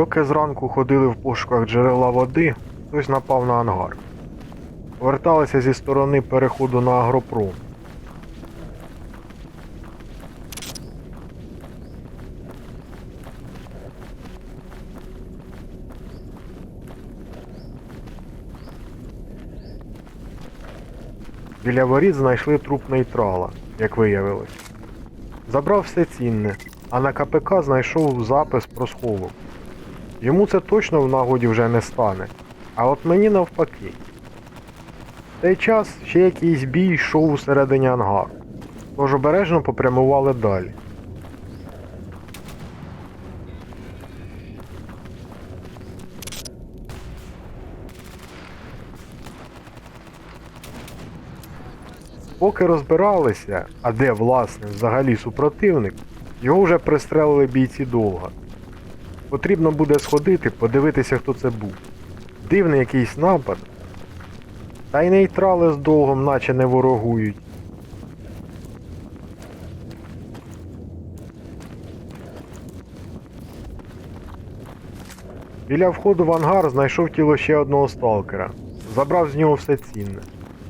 Доки зранку ходили в пошуках джерела води, хтось напав на ангар. Поверталися зі сторони переходу на агропром. Біля воріт знайшли труп нейтрала, як виявилось. Забрав все цінне, а на КПК знайшов запис про сховок. Йому це точно в нагоді вже не стане. А от мені навпаки. В той час ще якийсь бій йшов усередині ангару. Тож обережно попрямували далі. Поки розбиралися, а де власне взагалі супротивник, його вже пристрелили бійці довга. Потрібно буде сходити, подивитися, хто це був. Дивний якийсь напад. Та й нейтрали з довгом наче не ворогують. Біля входу в ангар знайшов тіло ще одного сталкера. Забрав з нього все цінне.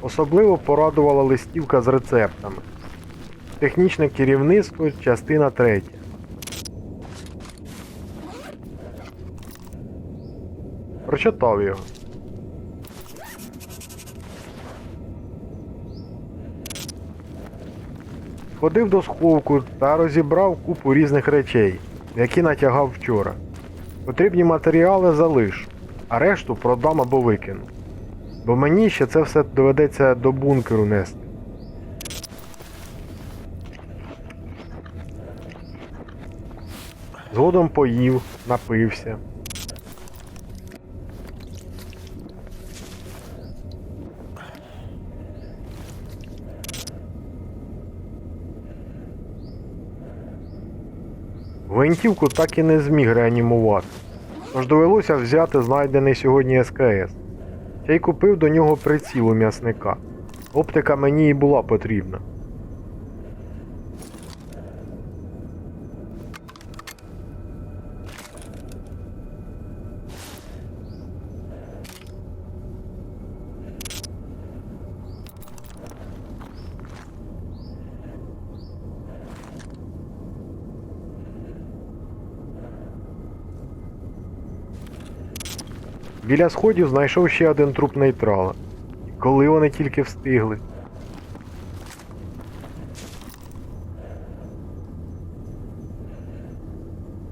Особливо порадувала листівка з рецептами. Технічне керівництво, частина 3. Прочитав його. Ходив до сховку та розібрав купу різних речей, які натягав вчора. Потрібні матеріали залишу, а решту продам або викину. Бо мені ще це все доведеться до бункеру нести. Згодом поїв, напився. Гвинтівку так і не зміг реанімувати. Тож довелося взяти знайдений сьогодні СКС. Я й купив до нього приціл у м'ясника. Оптика мені і була потрібна. Біля сходів знайшов ще один труп нейтрала. Коли вони тільки встигли.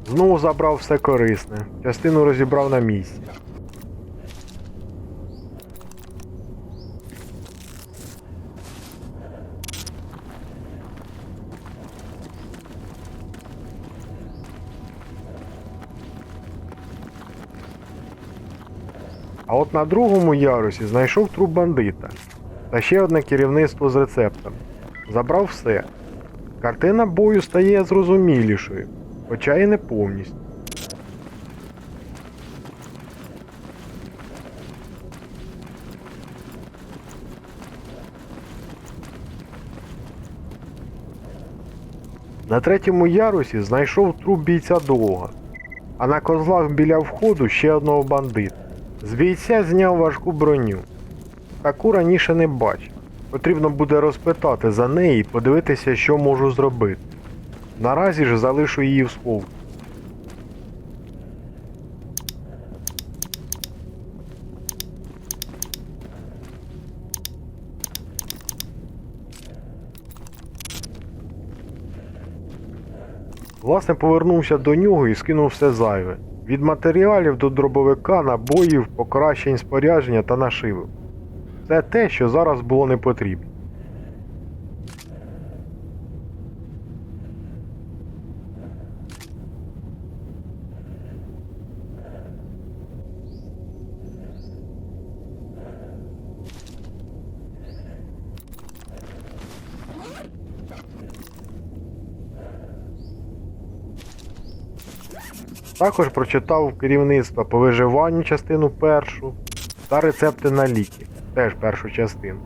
Знову забрав все корисне, частину розібрав на місці. От на другому ярусі знайшов труп бандита та ще одне керівництво з рецептом. Забрав все. Картина бою стає зрозумілішою, хоча і не повністю. На третьому ярусі знайшов труп бійця довга, а на козлах біля входу ще одного бандита. З бійця зняв важку броню. Таку раніше не бачив. Потрібно буде розпитати за неї і подивитися, що можу зробити. Наразі ж залишу її в сховку. Власне, повернувся до нього і скинув все зайве. Від матеріалів до дробовика, набоїв, покращень спорядження та нашивок. Це те, що зараз було не потрібно. Також прочитав керівництво по виживанню частину першу та рецепти на ліки, теж першу частину.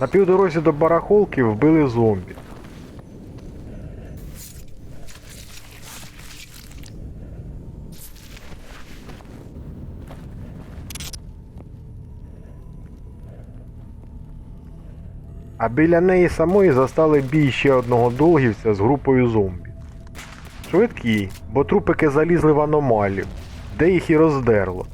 На півдорозі до барахолки вбили зомбі. А біля неї самої застали бій ще одного долгівця з групою зомбі. Швидкі, бо трупики залізли в аномалію, де їх і роздерло.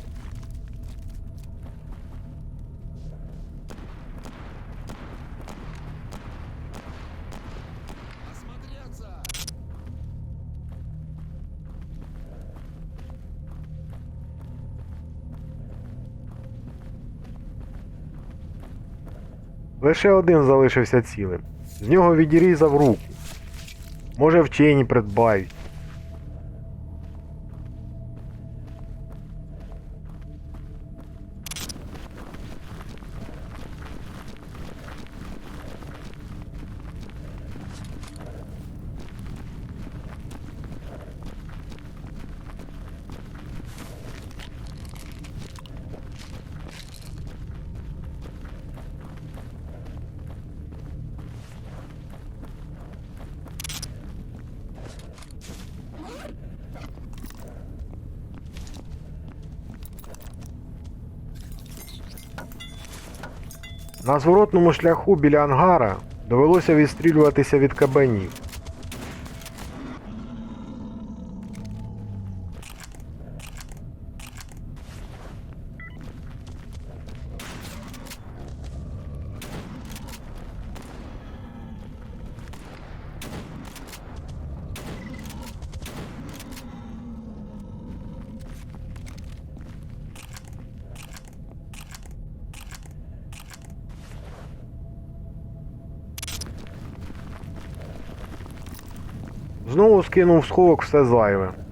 Лише один залишився цілим. З нього відрізав руку. Може, вчені придбають. На зворотному шляху біля ангара довелося відстрілюватися від кабанів. Знову скинув сховок все зайве.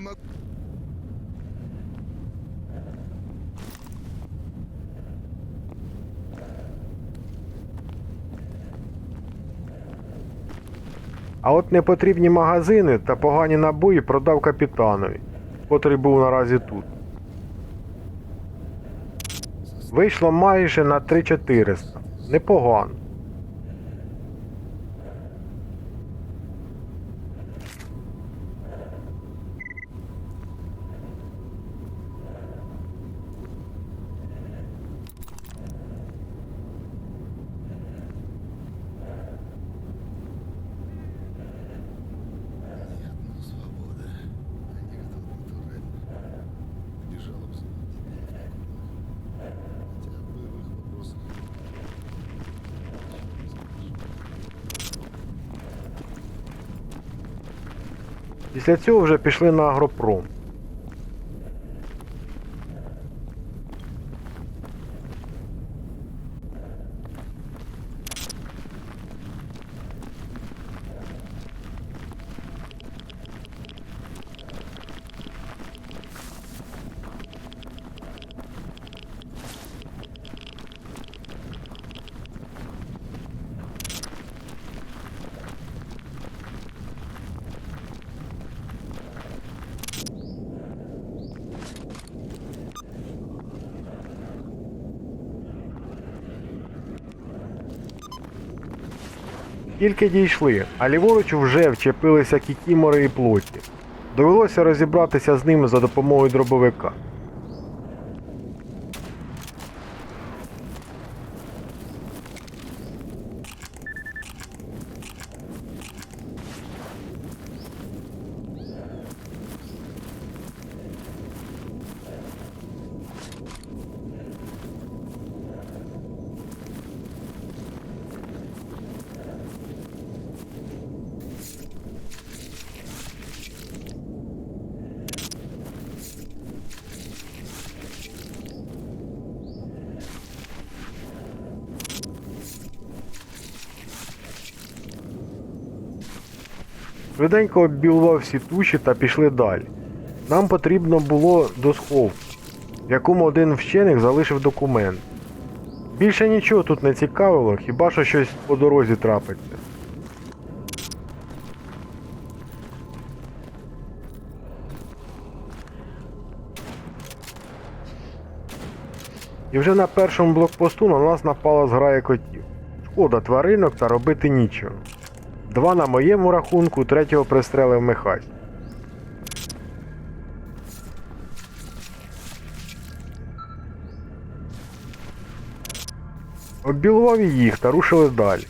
Мог- А от непотрібні магазини та погані набої продав капітанові, котрий був наразі тут. Вийшло майже на 3400. Непогано. Після цього вже пішли на агропром. Тільки дійшли, а ліворуч вже вчепилися кікімори і плоті. Довелося розібратися з ними за допомогою дробовика. Швиденько оббілував всі туші та пішли далі. Нам потрібно було до сховку, в якому один вченик залишив документ. Більше нічого тут не цікавило, хіба що щось по дорозі трапиться. І вже на першому блокпосту на нас напала зграя котів. Шкода тваринок та робити нічого. Два на моєму рахунку, третього пристрелив Михась. Оббілував їх та рушили далі.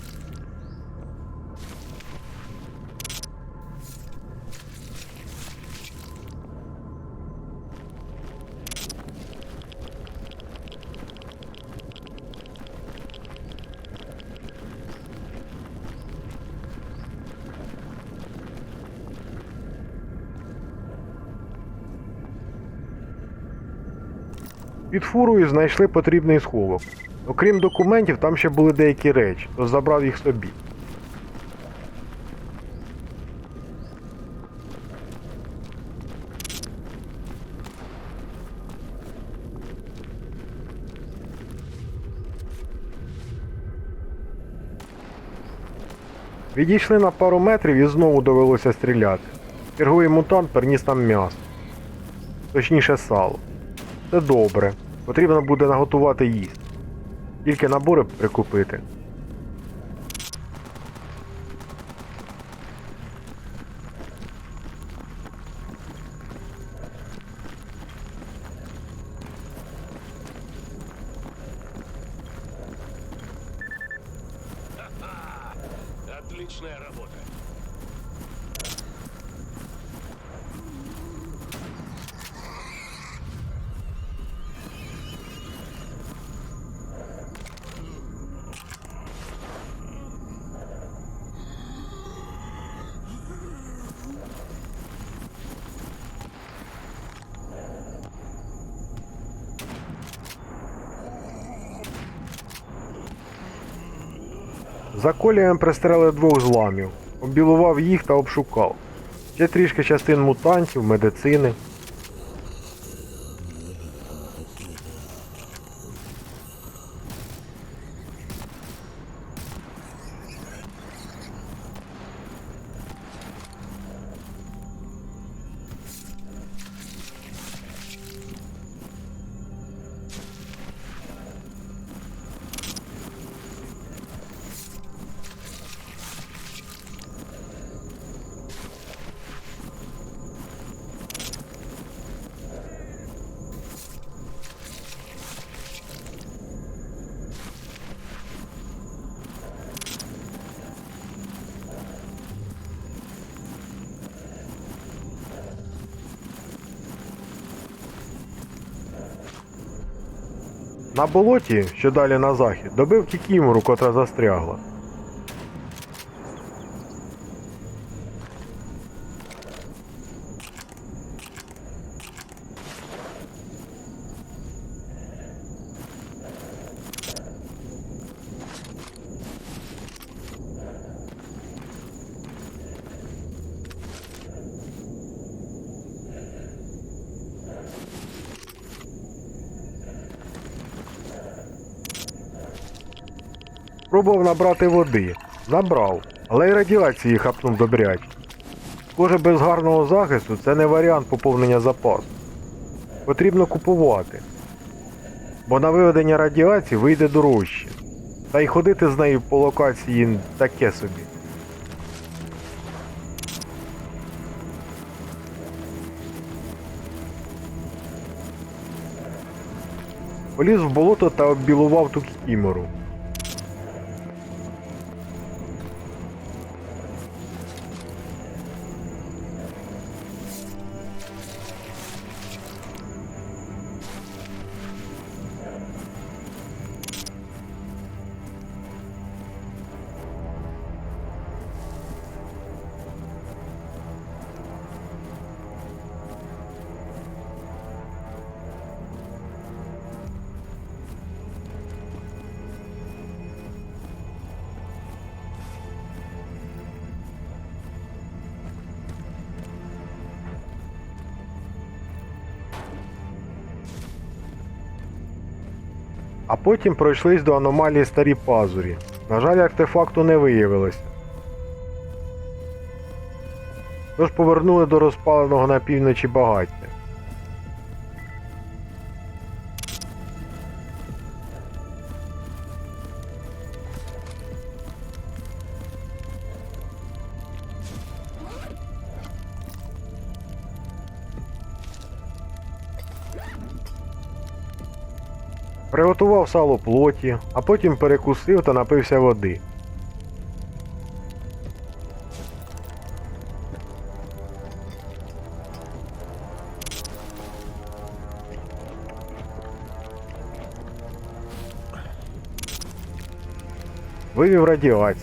Фурою знайшли потрібний сховок. Окрім документів, там ще були деякі речі, то забрав їх собі. Відійшли на пару метрів і знову довелося стріляти. Черговий мутант перніс нам м'ясо. Точніше сало. Це добре. Потрібно буде наготувати їсти. Тільки набори прикупити. За колієм пристрелив двох зламів, оббілував їх та обшукав. Ще трішки частин мутантів, медицини. На болоті, що далі на захід, добив кікімору, котра застрягла. Пробував набрати води. Набрав, але й радіації хапнув добряче. Схоже, без гарного захисту це не варіант поповнення запасу. Потрібно купувати. Бо на виведення радіації вийде дорожче. Та й ходити з нею по локації таке собі. Поліз в болото та оббілував ту кімору. Потім пройшлись до аномалії старі пазурі. На жаль, артефакту не виявилося. Тож повернули до розпаленого на півночі багаття. Приготував сало плоті, а потім перекусив та напився води. Вивів радіацію.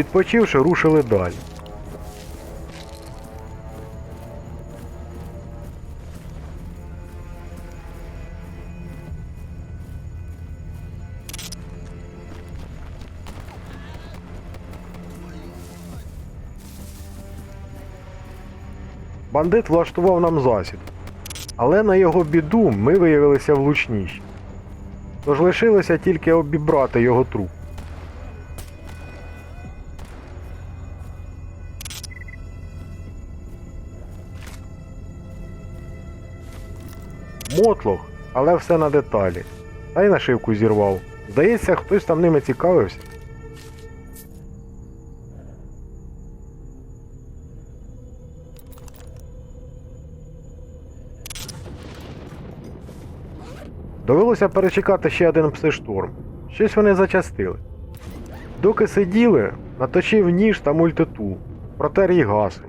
Відпочивши, рушили далі. Бандит влаштував нам засід, але на його біду ми виявилися влучніші. Тож лишилося тільки обібрати його труп. Мотлох, але все на деталі. Та й нашивку зірвав. Здається, хтось там ними цікавився. Довелося перечекати ще один псишторм. Щось вони зачастили. Доки сиділи, наточив ніж та мультитул, протер їй гаси.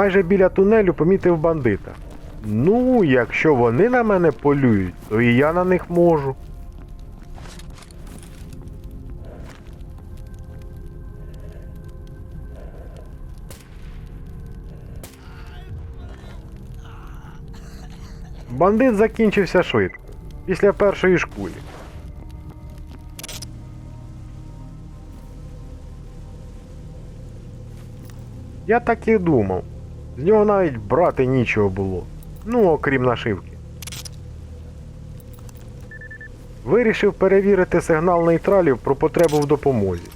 Майже біля тунелю помітив бандита. Ну, якщо вони на мене полюють, то і я на них можу. Бандит закінчився швидко, після першої ж кулі. Я так і думав. З нього навіть брати нічого було. Ну, окрім нашивки. Вирішив перевірити сигнал нейтралів про потребу в допомозі.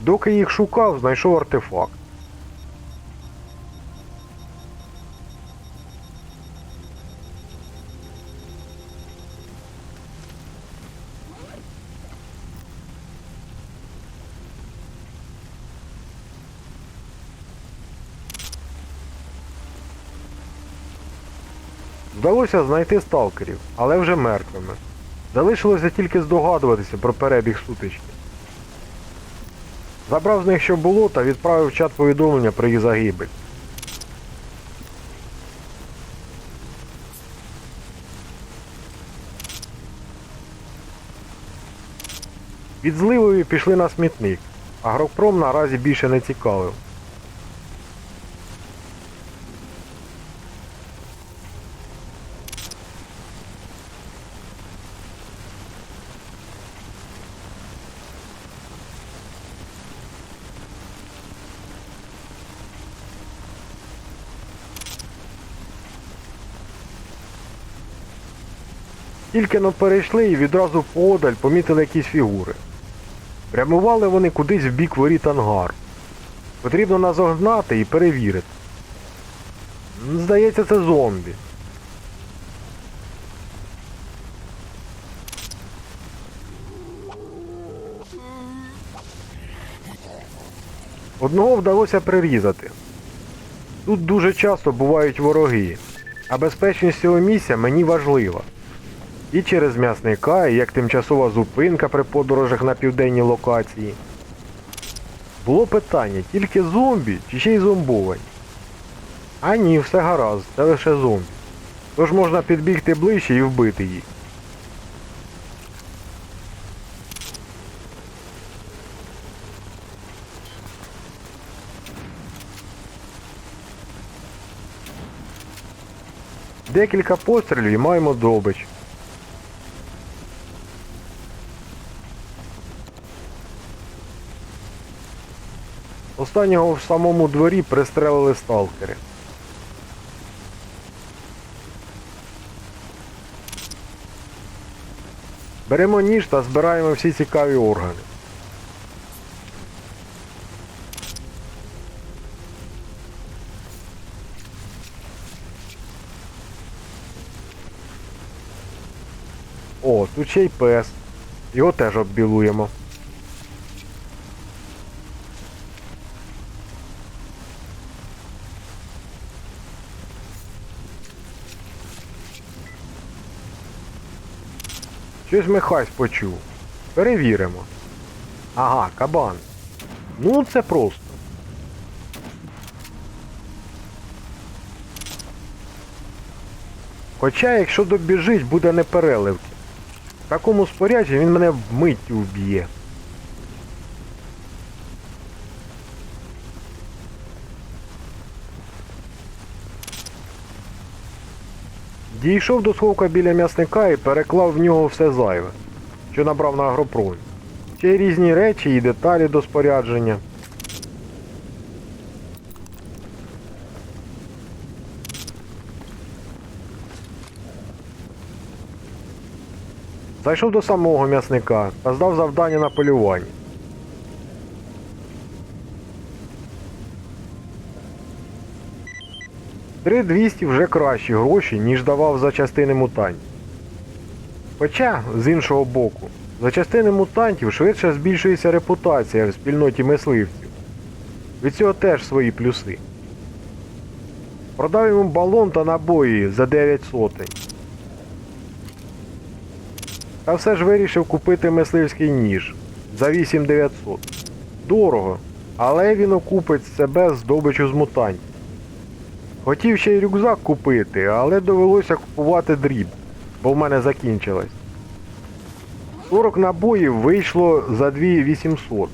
Доки їх шукав, знайшов артефакт. Вдалося знайти сталкерів, але вже мертвими. Залишилося тільки здогадуватися про перебіг сутички. Забрав з них що було та відправив чат повідомлення про їх загибель. Від зливою пішли на смітник. Агропром наразі більше не цікавив. Тільки но перейшли і відразу подаль помітили якісь фігури. Прямували вони кудись в бік воріт ангару. Потрібно назогнати і перевірити. Здається, це зомбі. Одного вдалося прирізати. Тут дуже часто бувають вороги, а безпечність цього місця мені важлива. І через м'ясника, і як тимчасова зупинка при подорожах на південні локації. Було питання, тільки зомбі чи ще й зомбовані? А ні, все гаразд, це лише зомбі. Тож можна підбігти ближче і вбити їх. Декілька пострілів і маємо добич. Останнього в самому дворі пристрелили сталкери. Беремо ніж та збираємо всі цікаві органи. О, тут ще й пес. Його теж оббілуємо. Щось Михась почув. Перевіримо. Ага, кабан. Ну це просто. Хоча, якщо добіжить, буде непереливки. В такому спорядженні він мене вмиттю вб'є. Дійшов до сховка біля м'ясника і переклав в нього все зайве, що набрав на агропромі. Ще й різні речі і деталі до спорядження. Зайшов до самого м'ясника та здав завдання на полювання. Три 200 вже кращі гроші, ніж давав за частини мутантів. Хоча, з іншого боку, за частини мутантів швидше збільшується репутація в спільноті мисливців. Від цього теж свої плюси. Продав йому балон та набої за 9 сотень. Та все ж вирішив купити мисливський ніж за 8900. Дорого, але він окупить себе здобичу з мутантів. Хотів ще й рюкзак купити, але довелося купувати дріб, бо в мене закінчилось. 40 набоїв вийшло за 2800.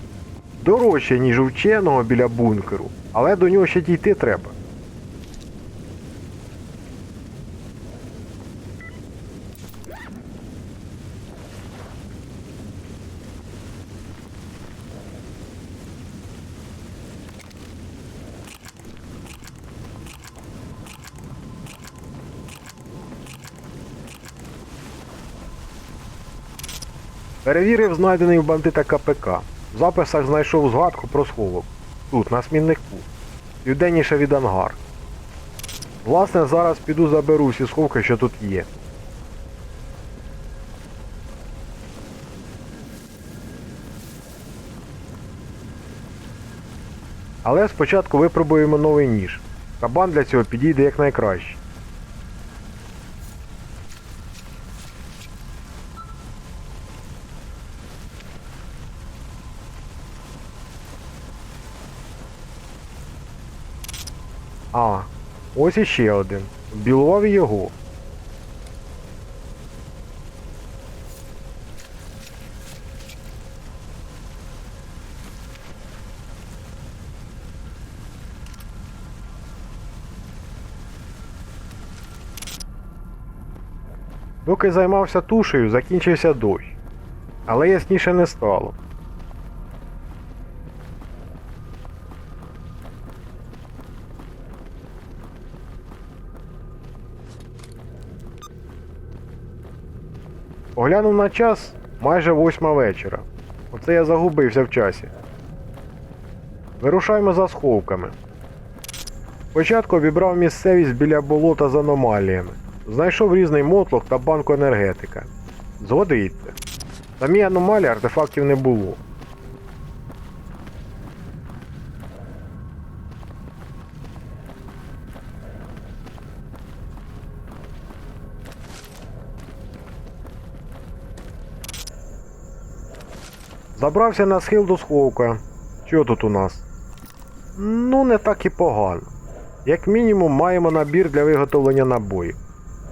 Дорожче, ніж у вченого біля бункеру, але до нього ще дійти треба. Перевірив знайдений у бандита КПК. В записах знайшов згадку про сховок. Тут, на сміннику. Південніше від ангар. Власне, зараз піду заберу всі сховки, що тут є. Але спочатку випробуємо новий ніж. Кабан для цього підійде якнайкраще. А, ось іще один. Білував його. Доки займався тушею, закінчився дощ. Але ясніше не стало. Оглянув на час майже восьма вечора. Оце я загубився в часі. Вирушаємо за сховками. Спочатку обібрав місцевість біля болота з аномаліями. Знайшов різний мотлох та банку енергетика. Згодиться. На мій аномалії артефактів не було. Забрався на схил до сховка. Що тут у нас? Ну, не так і погано. Як мінімум, маємо набір для виготовлення набоїв.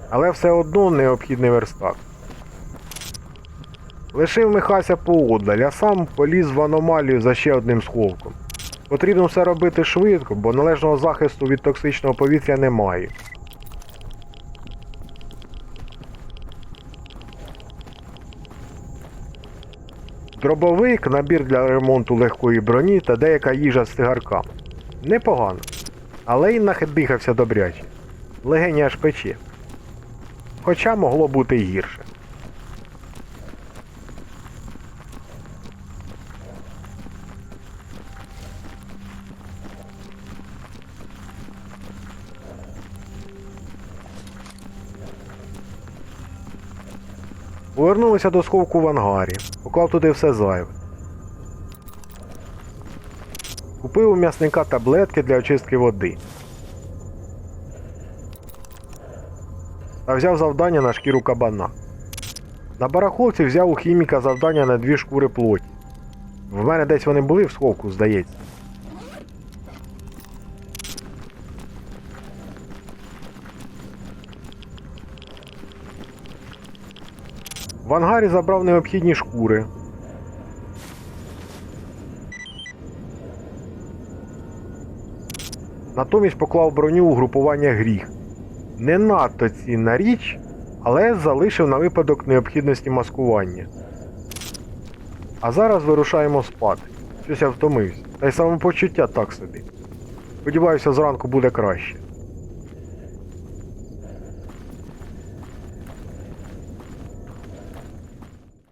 Але все одно необхідний верстак. Лишив Михася поодаль, а сам поліз в аномалію за ще одним сховком. Потрібно все робити швидко, бо належного захисту від токсичного повітря немає. Дробовик, набір для ремонту легкої броні та деяка їжа з цигарками. Непогано. Але й надихався добряче. Легені аж пече. Хоча могло бути й гірше. Повернулися до сховку в ангарі, поклав туди все зайве. Купив у м'ясника таблетки для очистки води. Та взяв завдання на шкіру кабана. На барахолці взяв у хіміка завдання на дві шкури плоті. В мене десь вони були в сховку, здається. В ангарі забрав необхідні шкури. Натомість поклав броню у групування гріх. Не надто цінна річ, але залишив на випадок необхідності маскування. А зараз вирушаємо спати. Щось я втомився. Та й самопочуття так собі. Сподіваюся, зранку буде краще.